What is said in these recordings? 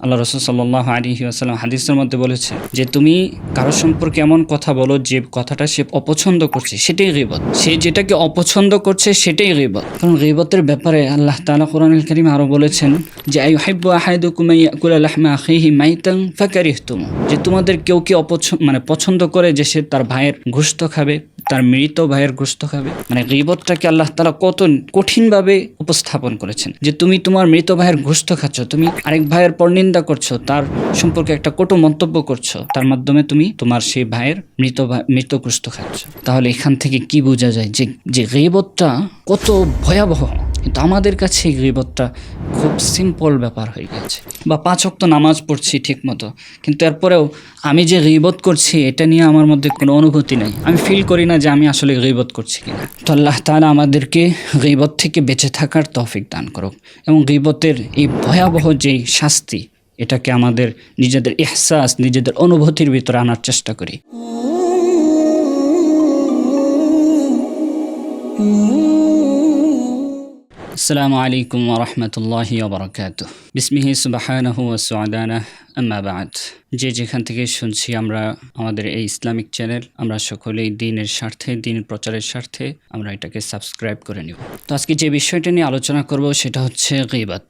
আল্লাহ রসুল সাল্লাহ আলী আসাল্লাম হাদিসের মধ্যে বলেছে যে তুমি কারও সম্পর্কে এমন কথা বলো যে কথাটা সে অপছন্দ করছে, সেটাই গিবত। সে যেটাকে অপছন্দ করছে, সেটাই গিবত। কারণ গিবতের ব্যাপারে আল্লাহ তাআলা কোরআনুল করিম আরও বলেছেন যে আই হাইব্বু আহাদুকুম ইয়াকুল লাহমা আখিহি মাইতান ফাকারিহতুম। যে তোমাদের কেউ কি অপছন্দ মানে পছন্দ করে যে সে তার ভাইয়ের গোশত খাবে? তার মৃত ভাইয়ের গ্রস্ত খাবে মানে গিবতটাকে আল্লাহ তালা কত কঠিনভাবে উপস্থাপন করেছেন। যে তুমি তোমার মৃত ভাইয়ের গ্রস্ত খাচ্ছ, তুমি আরেক ভাইয়ের পরনিন্দা করছ, তার সম্পর্কে একটা কটু মন্তব্য করছ, তার মাধ্যমে তুমি তোমার সেই ভাইয়ের মৃত মৃত গোস্ত খাচ্ছ। তাহলে এখান থেকে কি বোঝা যায় যে যে গিবতটা কত ভয়াবহ? কিন্তু আমাদের কাছে এই গিবতটা খুব সিম্পল ব্যাপার হয়ে গেছে বা পাঁচ অক্ত নামাজ পড়ছি ঠিক মতো কিন্তু এরপরেও আমি যে গিবত করছি এটা নিয়ে আমার মধ্যে কোনো অনুভূতি নেই আমি ফিল করি না যে আমি আসলে গিবত করছি কিনা তো আল্লাহ তাআলা আমাদেরকে গিবত থেকে বেঁচে থাকার তৌফিক দান করুক এবং গিবতের এই ভয়াবহ যেই শাস্তি এটাকে আমাদের নিজেদের ইহসাস নিজেদের অনুভূতির ভিতরে আনার চেষ্টা করি السلام عليكم ورحمة الله وبركاته بسمه سبحانه وسعدانه أما بعد যে যেখান থেকে শুনছি আমরা আমাদের এই ইসলামিক চ্যানেল আমরা সকলেই দিনের স্বার্থে দিন প্রচারের স্বার্থে আমরা এটাকে সাবস্ক্রাইব করে নিব তো আজকে যে বিষয়টা নিয়ে আলোচনা করব সেটা হচ্ছে গিবাত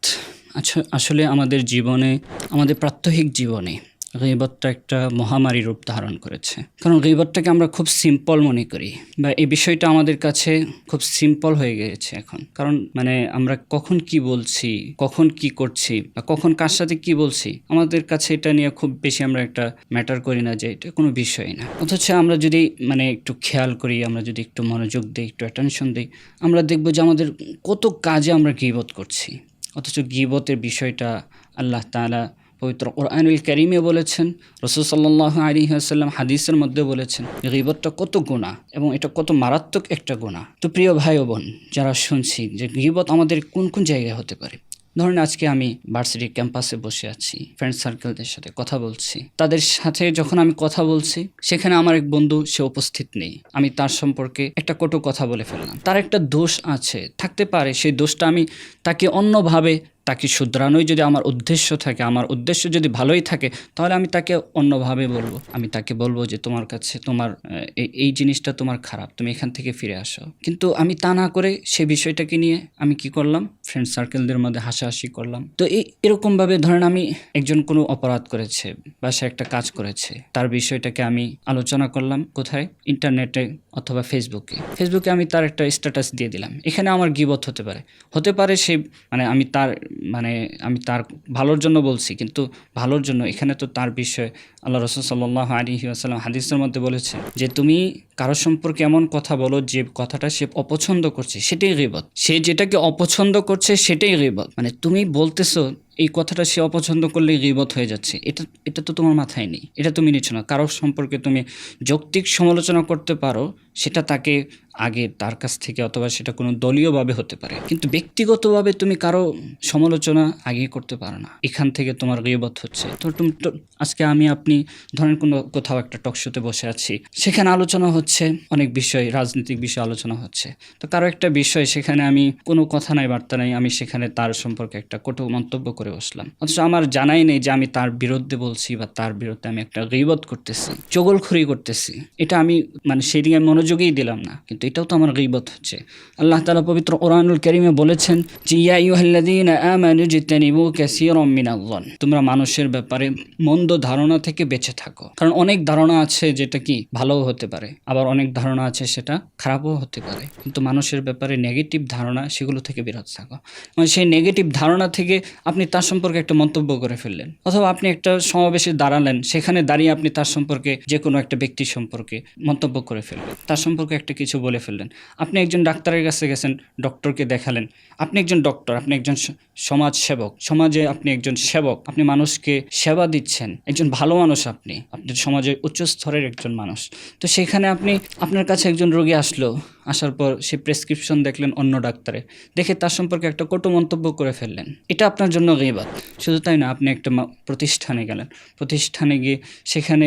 আচ্ছা আসলে আমাদের জীবনে আমাদের প্রাত্যহিক জীবনে গিবতটা একটা মহামারী রূপ ধারণ করেছে। কারণ গিবতটাকে আমরা খুব সিম্পল মনে করি বা এই বিষয়টা আমাদের কাছে খুব সিম্পল হয়ে গেছে এখন। কারণ মানে আমরা কখন কি বলছি, কখন কি করছি বা কখন কার সাথে কি বলছি, আমাদের কাছে এটা নিয়ে খুব বেশি আমরা একটা ম্যাটার করি না যে এটা কোনো বিষয় না। অথচ আমরা যদি মানে একটু খেয়াল করি, আমরা যদি একটু মনোযোগ দিই, একটু অ্যাটেনশন দিই, আমরা দেখব যে আমাদের কত কাজে আমরা গিবত করছি। অথচ গিবতের বিষয়টা আল্লাহ তাআলা পবিত্র কোরআনুল করিমে বলেছেন, রসুল সাল্লাহ আলী আসাল্লাম হাদিসের মধ্যে বলেছেন গিবতটা কত গুণা এবং এটা কত মারাত্মক একটা গুণা তো প্রিয় ভাই বোন যারা শুনছি যে গিবত আমাদের কোন কোন জায়গায় হতে পারে, ধরেন আজকে আমি ভার্সিটির ক্যাম্পাসে বসে আছি ফ্রেন্ড সার্কেলদের সাথে কথা বলছি, তাদের সাথে যখন আমি কথা বলছি, সেখানে আমার এক বন্ধু, সে উপস্থিত নেই, আমি তার সম্পর্কে একটা কটু কথা বলে ফেললাম, তার একটা দোষ আছে, থাকতে পারে, সেই দোষটা আমি তাকে অন্যভাবে তাকে শুধরানোই যদি আমার উদ্দেশ্য থাকে, আমার উদ্দেশ্য যদি ভালোই থাকে, তাহলে আমি তাকে অন্যভাবে বলব। আমি তাকে বলব যে, তোমার কাছে, তোমার এই- জিনিসটা তোমার খারাপ, তুমি এখান থেকে ফিরে আসো। কিন্তু আমি তা না করে সে বিষয়টাকে নিয়ে আমি কি করলাম? ফ্রেন্ড সার্কেলদের মধ্যে হাসাহাসি করলাম। তো এই এরকমভাবে ধরেন আমি একজন কোনো অপরাধ করেছে বা সে একটা কাজ করেছে, তার বিষয়টাকে আমি আলোচনা করলাম কোথায়? ইন্টারনেটে অথবা ফেসবুকে ফেসবুকে আমি তার একটা স্ট্যাটাস দিয়ে দিলাম। এখানে আমার গিবত হতে পারে। হতে পারে সে মানে আমি তার মানে আমি তার ভালোর জন্য বলছি, কিন্তু ভালোর জন্য এখানে তো তার বিষয়ে। আল্লাহ রসুল সাল্লাহ আলী আসাল্লাম হাদিসের মধ্যে বলেছে যে, তুমি কারও সম্পর্কে এমন কথা বলো যে কথাটা সে অপছন্দ করছে, সেটাই গিবত। সে যেটাকে অপছন্দ করছে, সেটাই গিবত। মানে তুমি বলতেছো এই কথাটা সে অপছন্দ করলে গিবত হয়ে যাচ্ছে। এটা এটা তো তোমার মাথায় নেই। এটা তুমি নিচ্ছ না। কারোর সম্পর্কে তুমি যৌক্তিক সমালোচনা করতে পারো, সেটা তাকে আগে তার কাছ থেকে অথবা সেটা কোনো দলীয়ভাবে হতে পারে। কিন্তু ব্যক্তিগতভাবে তুমি কারও সমালোচনা আগে করতে পারো না। এখান থেকে তোমার গিবত হচ্ছে। তো তুমি আজকে আমি আপনি ধরেন কোনো কোথাও একটা টকশোতে বসে আছি। সেখানে আলোচনা হচ্ছে, অনেক বিষয়, রাজনৈতিক বিষয় আলোচনা হচ্ছে। তো কারও একটা বিষয়, সেখানে আমি কোনো কথা নাই, বার্তা নাই, আমি সেখানে তার সম্পর্কে একটা কটু মন্তব্য করে বসলাম। অথচ আমার জানাই নেই যে আমি তার বিরুদ্ধে বলছি বা তার বিরুদ্ধে আমি একটা গিবত করতেছি, চগলখড়ি করতেছি। এটা আমি মানে সেদিকে আমি মনোযোগই দিলাম না, কিন্তু এটাও তো আমার গিবত হচ্ছে। আল্লাহ তালা পবিত্র কোরআনুল করিমে বলেছেন যে, ইয়া মিনাল-যন তোমরা মানুষের ব্যাপারে মন্দ ধারণা থেকে বেঁচে থাকো। কারণ অনেক ধারণা আছে যেটা কি ভালোও হতে পারে, আবার অনেক ধারণা আছে সেটা খারাপও হতে পারে। কিন্তু মানুষের ব্যাপারে নেগেটিভ ধারণা সেগুলো থেকে বিরত থাকো। মানে সেই নেগেটিভ ধারণা থেকে আপনি তার সম্পর্কে একটা মন্তব্য করে ফেললেন। অথবা আপনি একটা সমাবেশে দাঁড়ালেন, সেখানে দাঁড়িয়ে আপনি তার সম্পর্কে যে কোনো একটা ব্যক্তি সম্পর্কে মন্তব্য করে ফেললেন। তার সম্পর্কে একটা কিছু বলে ফেললেন। আপনি একজন ডাক্তারের কাছে গেছেন, ডক্টরকে দেখালেন। আপনি একজন ডক্টর, আপনি একজন সমাজ সেবক সমাজে আপনি একজন সেবক। আপনি মানুষকে সেবা দিচ্ছেন। একজন ভালো মানুষ আপনি। আপনি সমাজের উচ্চ স্তরের একজন মানুষ। তো সেখানে আপনি, আপনার কাছে একজন রোগী আসলো। আসার পর সে প্রেসক্রিপশন দেখলেন অন্য ডাক্তারে। দেখে তার সম্পর্কে একটা কটু মন্তব্য করে ফেললেন। এটা আপনার জন্য গেবাদ শুধু তাই না, আপনি একটা প্রতিষ্ঠানে গেলেন। প্রতিষ্ঠানে গিয়ে সেখানে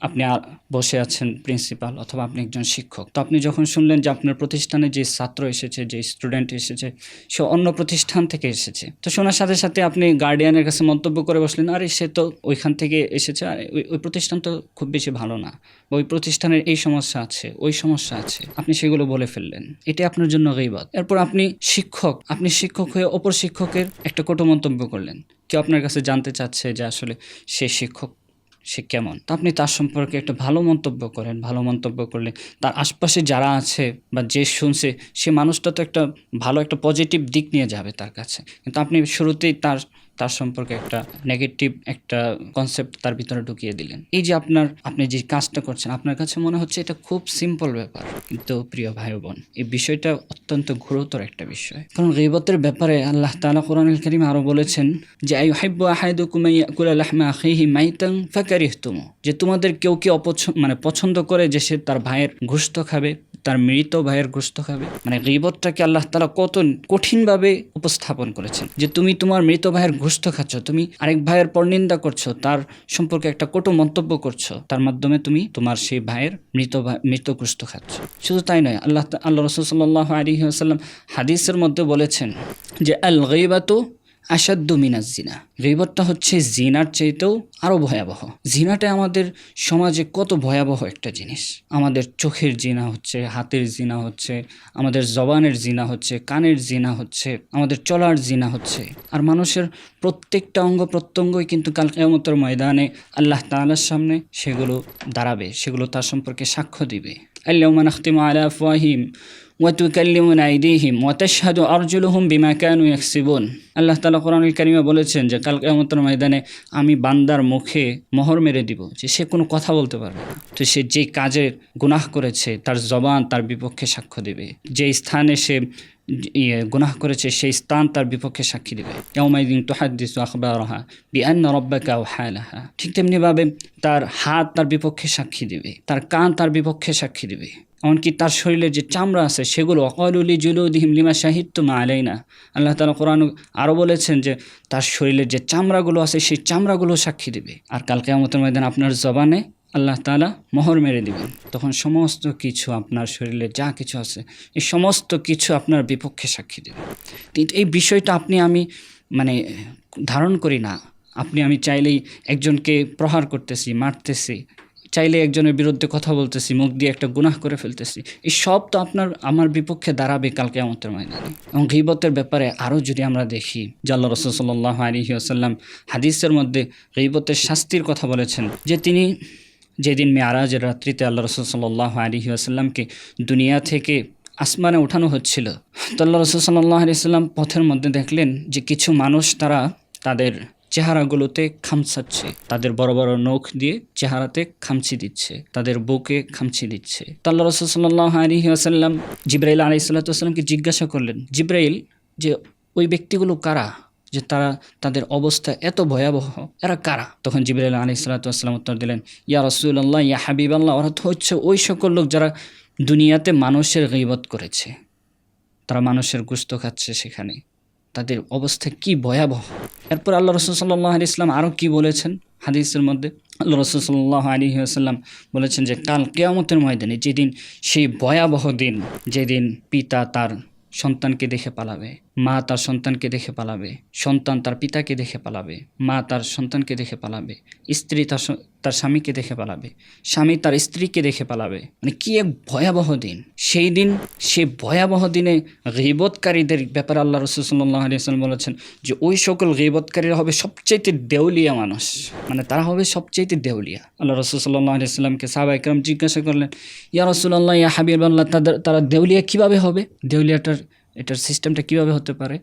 আপনি বসে আছেন প্রিন্সিপাল অথবা আপনি একজন শিক্ষক। তো আপনি যখন শুনলেন যে আপনার প্রতিষ্ঠানে যে ছাত্র এসেছে, যে স্টুডেন্ট এসেছে, সে অন্য প্রতিষ্ঠান থেকে এসেছে, তো শোনার সাথে সাথে আপনি গার্ডিয়ানের কাছে মন্তব্য করে বসলেন, আরে, সে তো ওইখান থেকে এসেছে, আর, ওই প্রতিষ্ঠান তো খুব বেশি ভালো না ওই প্রতিষ্ঠানের এই সমস্যা আছে, ওই সমস্যা আছে। আপনি সেগুলো বলে ফেললেন। এটা আপনার জন্য গইবাদ এরপর আপনি শিক্ষক আপনি শিক্ষক হয়ে অপর শিক্ষকের একটা কটু মন্তব্য করলেন। কেউ আপনার কাছে জানতে চাচ্ছে যে আসলে সে শিক্ষক সে কেমন? তো আপনি তার সম্পর্কে একটা ভালো মন্তব্য করেন। ভালো মন্তব্য করলে তার আশপাশে যারা আছে বা যে শুনছে, সে মানুষটা তো একটা ভালো একটা পজিটিভ দিক নিয়ে যাবে তার কাছে। কিন্তু আপনি শুরুতেই তার তার সম্পর্কে একটা নেগেটিভ একটা কনসেপ্ট তার ভিতরে ঢুকিয়ে দিলেন। এই যে আপনার, আপনি যে কাজটা করছেন, আপনার কাছে মনে হচ্ছে এটা খুব সিম্পল ব্যাপার, কিন্তু প্রিয় ভাই বোন, এই বিষয়টা অত্যন্ত গুরুতর একটা বিষয়। কারণ গিবতের ব্যাপারে আল্লাহ তালা কোরআনুল কারীম আরও বলেছেন যে, আইয়ুহিব্বু আহাদুকুম ইয়াকুলা লাহমা আখিহি মাইতান ফাকারিহতুমু যে তোমাদের কেউ কি অপছন্দ মানে পছন্দ করে যে সে তার ভাইয়ের গোশত খাবে? তার মৃত ভাইয়ের গোশত খাবে মানে গিবতটাকে আল্লাহ তালা কত কঠিনভাবে উপস্থাপন করেছেন। যে তুমি তোমার মৃত ভাইয়ের গোশত খাচ্ছ, তুমি আরেক ভাইয়ের পরনিন্দা করছ, তার সম্পর্কে একটা কটু মন্তব্য করছ, তার মাধ্যমে তুমি তোমার সেই ভাইয়ের মৃত মৃত গোশত খাচ্ছ। শুধু তাই নয়, আল্লাহ আল্লাহ রসুল সাল্লাহ আলী আসাল্লাম হাদিসের মধ্যে বলেছেন যে আল গইবাতু আসাদ্দু মিনাজ জিনা। গিবতটা হচ্ছে জিনার চাইতেও আরও ভয়াবহ। জিনাটা আমাদের সমাজে কত ভয়াবহ একটা জিনিস। আমাদের চোখের জিনা হচ্ছে, হাতের জিনা হচ্ছে, আমাদের জবানের জিনা হচ্ছে, কানের জিনা হচ্ছে, আমাদের চলার জিনা হচ্ছে। আর মানুষের প্রত্যেকটা অঙ্গ প্রত্যঙ্গই কিন্তু কাল কেয়ামতের ময়দানে আল্লাহ তাআলার সামনে সেগুলো দাঁড়াবে, সেগুলো তার সম্পর্কে সাক্ষ্য দিবে। আল্লাহ নাখতিমু আলা আফওয়াহিম। ওয়াতুকাল্লিমুনা আইদিহিম ওয়াতাশহাদু আরজুলুহুম বিমা কানু ইয়াকসিবুন আল্লাহ তাআলা কোরআনুল কারীমে বলেছেন যে, কাল কিয়ামতের ময়দানে আমি বান্দার মুখে মোহর মেরে দিব যে, সে কোনো কথা বলতে পারবে তো সে যে কাজের গুনাহ করেছে, তার জবান তার বিপক্ষে সাক্ষ্য দেবে। যে স্থানে সে ইয়ে গুনাহ করেছে, সেই স্থান তার বিপক্ষে সাক্ষী দেবে। ইয়াউমাইদিন তুহাদ্দিসু আখবারাহা বিআন্না রাব্বাকা আওহালাহা। ঠিক তেমনিভাবে তার হাত তার বিপক্ষে সাক্ষী দেবে, তার কান তার বিপক্ষে সাক্ষী দেবে। এমনকি তার শরীরে যে চামড়া আছে, সেগুলো অকলুলি জুলুদিহিম লিমা সাহিত্য মা আলাইনা। আল্লাহ তালা কোরআন আরও বলেছেন যে, তার শরীরের যে চামড়াগুলো আছে, সেই চামড়াগুলো সাক্ষী দেবে। আর কালকে আমাদের ময়দান আপনার জবানে আল্লাহ তালা মোহর মেরে দিবেন। তখন সমস্ত কিছু আপনার শরীরে যা কিছু আছে, এই সমস্ত কিছু আপনার বিপক্ষে সাক্ষী দেবে। কিন্তু এই বিষয়টা আপনি আমি মানে ধারণ করি না। আপনি আমি চাইলেই একজনকে প্রহার করতেছি, মারতেছি। চাইলে একজনের বিরুদ্ধে কথা বলতেছি, মুখ দিয়ে একটা গুনাহ করে ফেলতেছি। এই সব তো আপনার, আমার বিপক্ষে দাঁড়াবে কালকে আমাদের ময়দানে। এবং গিবতের ব্যাপারে আরও যদি আমরা দেখি জাল্লা রসুল সাল্লাহ আলী আসাল্লাম হাদিসের মধ্যে গিবতের শাস্তির কথা বলেছেন, যে তিনি যেদিন মেয়ারাজের রাত্রিতে আল্লাহ রসুল সাল্লাহ আলী আসাল্লামকে দুনিয়া থেকে আসমানে ওঠানো হচ্ছিল, তো আল্লাহ রসুল সাল্লাহ আলি সাল্লাম পথের মধ্যে দেখলেন যে কিছু মানুষ তারা তাদের চেহারাগুলোতে খামছাচ্ছে। তাদের বড় বড় নখ দিয়ে চেহারাতে খামচি দিচ্ছে। তাদের বুকে খামচি দিচ্ছে। তো আল্লাহ রসুল সাল্লাহ আলী আসাল্লাম জিব্রাইল আলি সাল্লাতামকে জিজ্ঞাসা করলেন, জিব্রাইল, যে ওই ব্যক্তিগুলো কারা? যে তারা, তাদের অবস্থা এত ভয়াবহ, এরা কারা? তখন জিবরাইল আলী সাল্লাতাম উত্তর দিলেন, ইয়া রসুল্লাহ ইয়া হাবিব আল্লাহ তো হচ্ছে ওই সকল লোক যারা দুনিয়াতে মানুষের গিবত করেছে। তারা মানুষের গুস্ত খাচ্ছে সেখানে। তাদের অবস্থা কি ভয়াবহ! এরপর আল্লাহ রসুল সাল্লাহ আলি ইসলাম আরও কী বলেছেন হাদিসের মধ্যে? আল্লাহ রসুল সাল্লাহ আলী বলেছেন যে, কাল কেয়ামতের ময়দানে যেদিন সেই ভয়াবহ দিন, যেদিন পিতা তার সন্তানকে দেখে পালাবে মা তার সন্তানকে দেখে পালাবে, সন্তান তার পিতাকে দেখে পালাবে, মা তার সন্তানকে দেখে পালাবে, স্ত্রী তার তার স্বামীকে দেখে পালাবে, স্বামী তার স্ত্রীকে দেখে পালাবে। মানে কি এক ভয়াবহ দিন। সেই দিন, সে ভয়াবহ দিনে গিবতকারীদের ব্যাপারে আল্লাহ রসুল্লাহ আলিয়াল্লাম বলেছেন যে ওই সকল গিবতকারীরা হবে সবচাইতে দেউলিয়া মানুষ। মানে তারা হবে সবচাইতে দেউলিয়া। আল্লাহ রসুল্লাহ আলিয়াল্লামকে সাহাবা ইকরাম জিজ্ঞাসা করলেন, ইয়া রসুল্লাহ ইয়া হাবিব আল্লাহ তাদের তারা দেউলিয়া কীভাবে হবে? দেউলিয়াটার এটার সিস্টেমটা কীভাবে হতে পারে?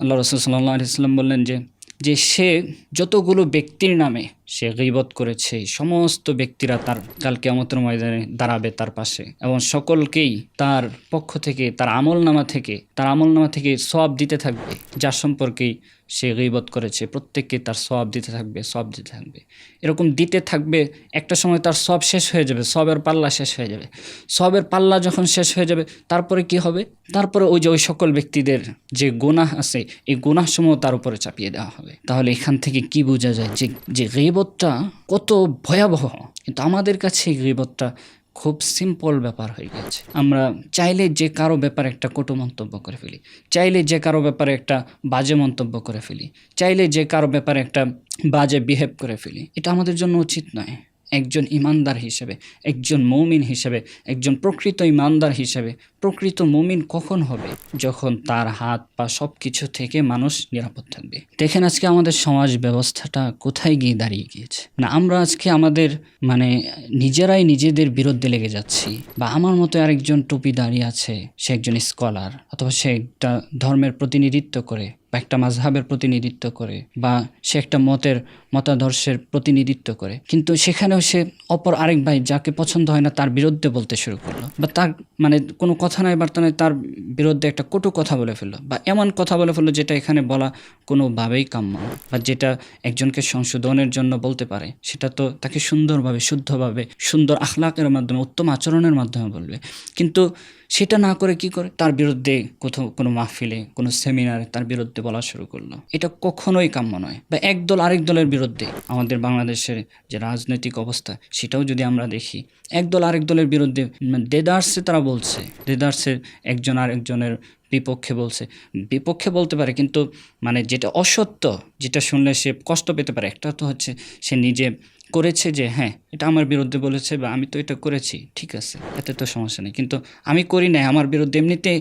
আল্লাহ রসুল সাল্লাহ ইসলাম বললেন যে যে সে যতগুলো ব্যক্তির নামে সে গিবত করেছে, সমস্ত ব্যক্তিরা তার কালকে কেয়ামতের ময়দানে দাঁড়াবে তার পাশে এবং সকলকেই তার পক্ষ থেকে, তার আমল নামা থেকে, তার আমল নামা থেকে সব দিতে থাকবে, যার সম্পর্কেই সে গিবত করেছে প্রত্যেককে তার সব দিতে থাকবে সব দিতে থাকবে। এরকম দিতে থাকবে, একটা সময় তার সব শেষ হয়ে যাবে সবের পাল্লা শেষ হয়ে যাবে। সবের পাল্লা যখন শেষ হয়ে যাবে, তারপরে কি হবে? তারপরে ওই যে ওই সকল ব্যক্তিদের যে গুনাহ আছে, এই গুনাহসমূহ তার উপরে চাপিয়ে দেওয়া হবে। তাহলে এখান থেকে কি বোঝা যায় যে যে গিবতটা কত ভয়াবহ? কিন্তু আমাদের কাছে এই গিবতটা খুব সিম্পল ব্যাপার হয়ে গেছে। আমরা চাইলে যে কারও ব্যাপারে একটা কটু মন্তব্য করে ফেলি, চাইলে যে কারও ব্যাপারে একটা বাজে মন্তব্য করে ফেলি, চাইলে যে কারও ব্যাপারে একটা বাজে বিহেভ করে ফেলি, এটা আমাদের জন্য উচিত নয়। একজন ইমানদার হিসেবে, একজন মৌমিন হিসেবে, একজন প্রকৃত ইমানদার হিসেবে। প্রকৃত মুমিন কখন হবে? যখন তার হাত পা সব কিছু থেকে মানুষ নিরাপদ থাকবে। দেখেন আজকে আমাদের সমাজ ব্যবস্থাটা কোথায় গিয়ে দাঁড়িয়ে গিয়েছে। না, আমরা আজকে আমাদের মানে নিজেরাই নিজেদের বিরুদ্ধে লেগে যাচ্ছি। বা আমার মতো আরেকজন টুপি দাঁড়িয়ে আছে, সে একজন স্কলার, অথবা সে একটা ধর্মের প্রতিনিধিত্ব করে। বা একটা মাঝহাবের প্রতিনিধিত্ব করে বা সে একটা মতের, মতাদর্শের প্রতিনিধিত্ব করে। কিন্তু সেখানেও সে অপর আরেক ভাই যাকে পছন্দ হয় না, তার বিরুদ্ধে বলতে শুরু করল বা তার মানে কোনো কথা নয় বার্তা নয় তার বিরুদ্ধে একটা কটু কথা বলে ফেলল বা এমন কথা বলে ফেলল যেটা এখানে বলা কোনোভাবেই কাম্য বা যেটা একজনকে সংশোধনের জন্য বলতে পারে। সেটা তো তাকে সুন্দরভাবে, শুদ্ধভাবে, সুন্দর আখলাকের মাধ্যমে, উত্তম আচরণের মাধ্যমে বলবে। কিন্তু সেটা না করে কি করে? তার বিরুদ্ধে কোথাও কোনো মাহফিলে, কোনো সেমিনারে তার বিরুদ্ধে বলা শুরু করল। এটা কখনোই কাম্য নয়। বা এক দল আরেক দলের বিরুদ্ধে আমাদের বাংলাদেশের যে রাজনৈতিক অবস্থা, সেটাও যদি আমরা দেখি, এক দল আরেক দলের বিরুদ্ধে মানে দেদার্সে তারা বলছে দেদার্সে একজন আরেকজনের বিপক্ষে বলছে, বিপক্ষে বলতে পারে কিন্তু মানে যেটা অসত্য, যেটা শুনলে সে কষ্ট পেতে পারে, একটা তো হচ্ছে সে নিজে করেছে যে হ্যাঁ এটা আমার বিরুদ্ধে বলেছে বা আমি তো এটা করেছি, ঠিক আছে, এতে তো সমস্যা নেই। কিন্তু আমি করি নাই, আমার বিরুদ্ধে এমনিতে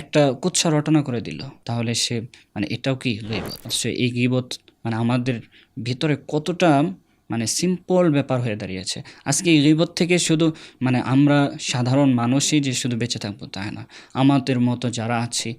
একটা কুৎসা রটনা করে দিল। তাহলে সে মানে এটাও কি গিবত সে এই গিবত মানে আমাদের ভিতরে কতটা মানে সিম্পল ব্যাপার হয়ে দাঁড়িয়েছে। আজকে এই গিবত থেকে শুধু মানে আমরা সাধারণ মানুষই যে শুধু বেঁচে থাকব তাই না আমাদের মতো যারা আছি,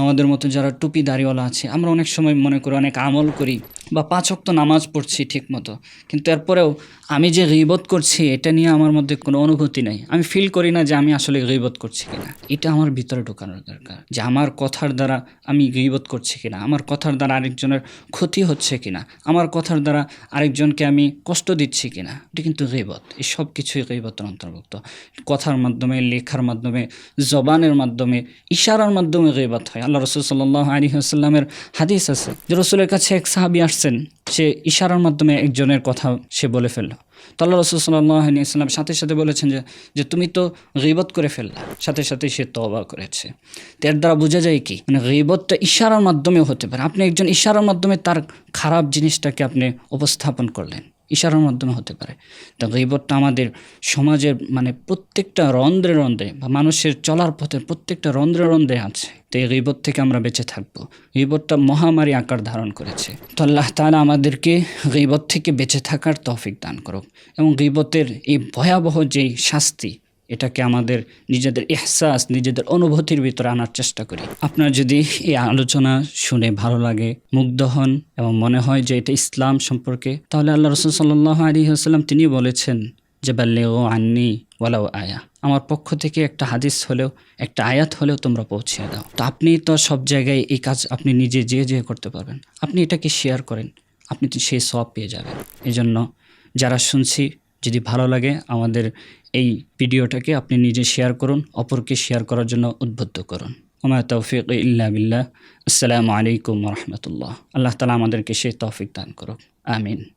আমাদের মতো যারা টুপি দাড়িওয়ালা আছে, আমরা অনেক সময় মনে করি, অনেক আমল করি বা পাঁচ অক্ত নামাজ পড়ছি ঠিক মতো কিন্তু এরপরেও আমি যে গিবত করছি, এটা নিয়ে আমার মধ্যে কোনো অনুভূতি নাই। আমি ফিল করি না যে আমি আসলে গিবত করছি কিনা। এটা আমার ভিতরে ঢোকানোর দরকার যে আমার কথার দ্বারা আমি গিবত করছি কিনা। আমার কথার দ্বারা আরেকজনের ক্ষতি হচ্ছে কিনা। আমার কথার দ্বারা আরেকজনকে আমি কষ্ট দিচ্ছি কিনা। এটা কিন্তু গিবত। এই সব কিছুই গিবতের অন্তর্ভুক্ত। কথার মাধ্যমে, লেখার মাধ্যমে, জবানের মাধ্যমে, ইশারার মাধ্যমে গিবত হয়। আল্লাহ রসুল সাল্লাহ আলী আসাল্লামের হাদিস আছে যে রসুলের কাছে এক সাহাবি আসছেন সে ইশারার মাধ্যমে একজনের কথা সে বলে ফেলল। তো আল্লাহ রসুল সাল্লাহ আলী ইসলাম সাথে সাথে বলেছেন যে যে তুমি তো গিবত করে ফেললা, সাথে সাথে সে তবা করেছে। তো এর দ্বারা বোঝা যায় কি মানে গিবতটা ইশারার মাধ্যমেও হতে পারে। আপনি একজন ইশারার মাধ্যমে তার খারাপ জিনিসটাকে আপনি উপস্থাপন করলেন। ইশারার মাধ্যমে হতে পারে। তো গিবতটা আমাদের সমাজের মানে প্রত্যেকটা রন্ধ্রে রন্ধ্রে বা মানুষের চলার পথে প্রত্যেকটা রন্ধ্রে রন্ধ্রে আছে। তো এই গিবত থেকে আমরা বেঁচে থাকব। গিবতটা মহামারী আকার ধারণ করেছে। তো আল্লাহ তালা আমাদেরকে গিবত থেকে বেঁচে থাকার তফিক দান করুক এবং গিবতের এই ভয়াবহ যেই শাস্তি এটাকে আমাদের নিজেদের এহসাস নিজেদের অনুভূতির ভিতরে আনার চেষ্টা করি। আপনার যদি এই আলোচনা শুনে ভালো লাগে, মুগ্ধ হন এবং মনে হয় যে এটা ইসলাম সম্পর্কে, তাহলে আল্লাহ রসুল সাল্লাহ আলী আসাল্লাম তিনি বলেছেন, যে বাল্লে ও আননি ওয়ালাও আয়া। আমার পক্ষ থেকে একটা হাদিস হলেও, একটা আয়াত হলেও তোমরা পৌঁছে দাও। তো আপনি তো সব জায়গায় এই কাজ আপনি নিজে যে যে করতে পারবেন। আপনি এটাকে শেয়ার করেন, আপনি তো সেই সব পেয়ে যাবেন। এজন্য যারা শুনছি, যদি ভালো লাগে আমাদের এই ভিডিওটাকে আপনি নিজে শেয়ার করুন, অপরকে শেয়ার করার জন্য উদ্বুদ্ধ করুন। ওমায় তৌফিক ইল্লা বিল্লাহ। আসসালামু আলাইকুম রহমতুল্লাহ। আল্লাহ তালা আমাদেরকে সেই তৌফিক দান করুক। আমিন।